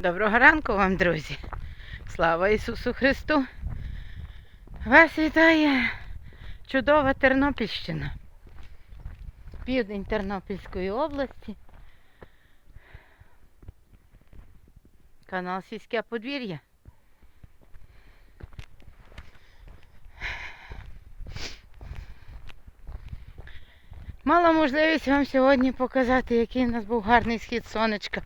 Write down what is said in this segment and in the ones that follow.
Доброго ранку вам, друзі. Слава Ісусу Христу. Вас вітає чудова Тернопільщина. Південь Тернопільської області. Канал Сільське подвір'я. Мала можливість вам сьогодні показати, який у нас був гарний схід сонечка.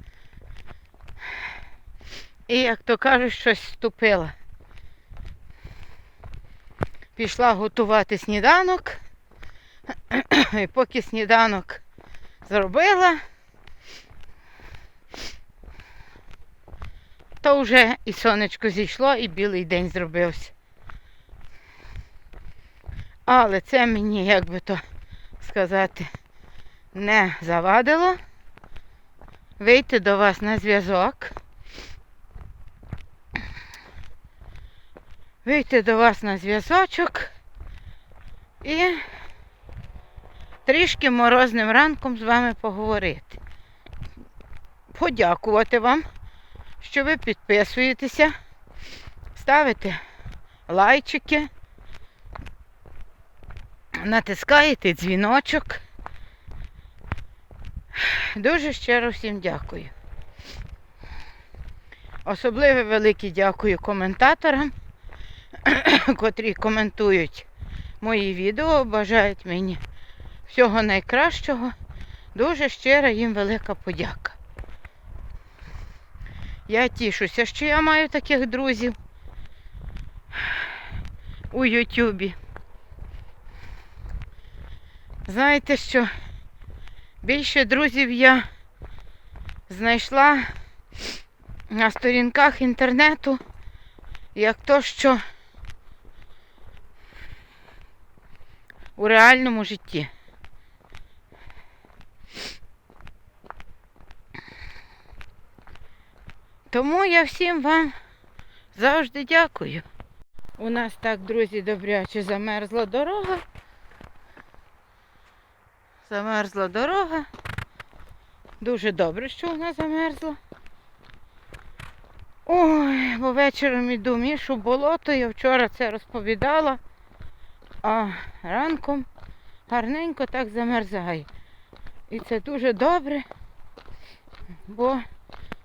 І, як то кажуть, щось вступила. Пішла готувати сніданок. І поки сніданок зробила, то вже і сонечко зійшло, і білий день зробився. Але це мені, як би то сказати, не завадило вийти до вас на зв'язок. Вийти до вас на зв'язочок і трішки морозним ранком з вами поговорити. Подякувати вам, що ви підписуєтеся, ставите лайчики, натискаєте дзвіночок. Дуже щиро всім дякую. Особливе велике дякую коментаторам котрі коментують мої відео, бажають мені всього найкращого. Дуже щира їм велика подяка. Я тішуся, що я маю таких друзів у Ютубі. Знаєте що? Більше друзів я знайшла на сторінках інтернету, як то, що у реальному житті. Тому я всім вам завжди дякую. У нас так, друзі, добряче замерзла дорога. Замерзла дорога. Дуже добре, що вона замерзла. Ой, бо вечором іду мішу болото, я вчора це розповідала а ранком гарненько так замерзає. І це дуже добре, бо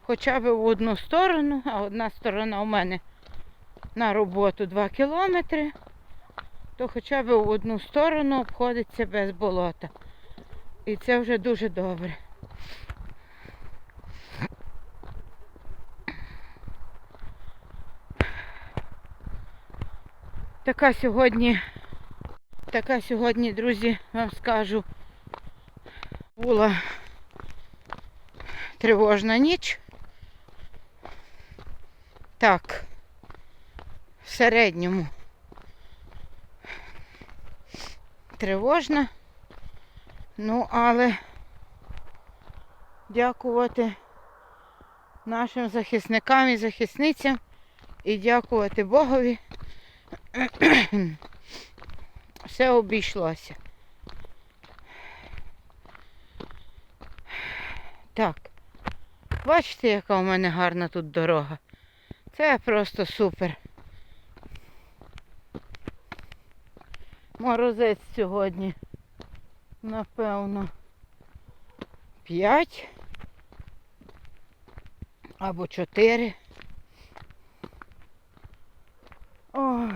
хоча б в одну сторону, а одна сторона у мене на роботу 2 кілометри, то хоча б в одну сторону обходиться без болота. І це вже дуже добре. Така сьогодні Така сьогодні, друзі, вам скажу, була тривожна ніч. Так, в середньому тривожна. Ну, але дякувати нашим захисникам і захисницям і дякувати Богові все обійшлося. Так, бачите, яка у мене гарна тут дорога. Це просто супер. Морозець сьогодні, напевно, 5 або 4. Ой.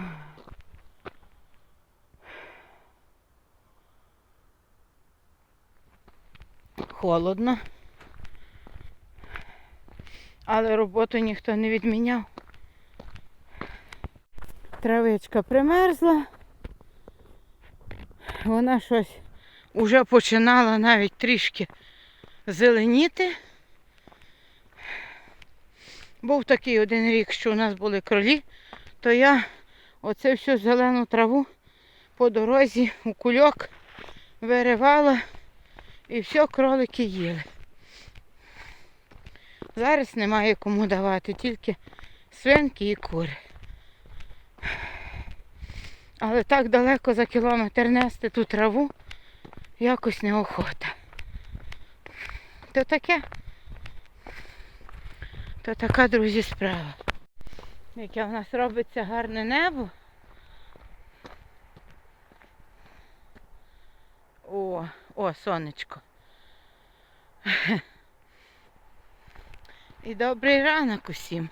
Холодно. Але роботу ніхто не відміняв. Травичка примерзла. Вона щось вже починала навіть трішки зеленіти. Був такий один рік, що у нас були кролі, то я оце всю зелену траву по дорозі у кульок виривала. І все кролики їли. Зараз немає кому давати, тільки свинки і кури. Але так далеко за кілометр нести ту траву якось неохота. То таке. То така, друзі, справа. Яке в нас робиться гарне небо. О, о, сонечко. І добрий ранок усім.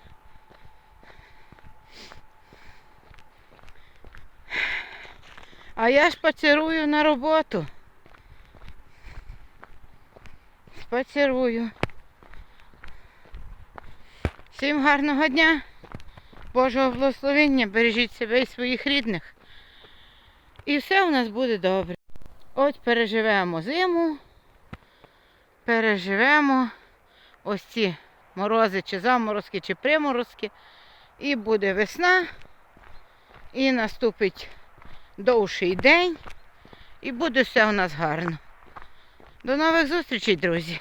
А я шпацерую на роботу. Шпацерую. Всім гарного дня, Божого благословення, бережіть себе і своїх рідних. І все у нас буде добре. От переживемо зиму, переживемо ось ці морози, чи заморозки, чи приморозки. І буде весна, і наступить довший день, і буде все у нас гарно. До нових зустрічей, друзі!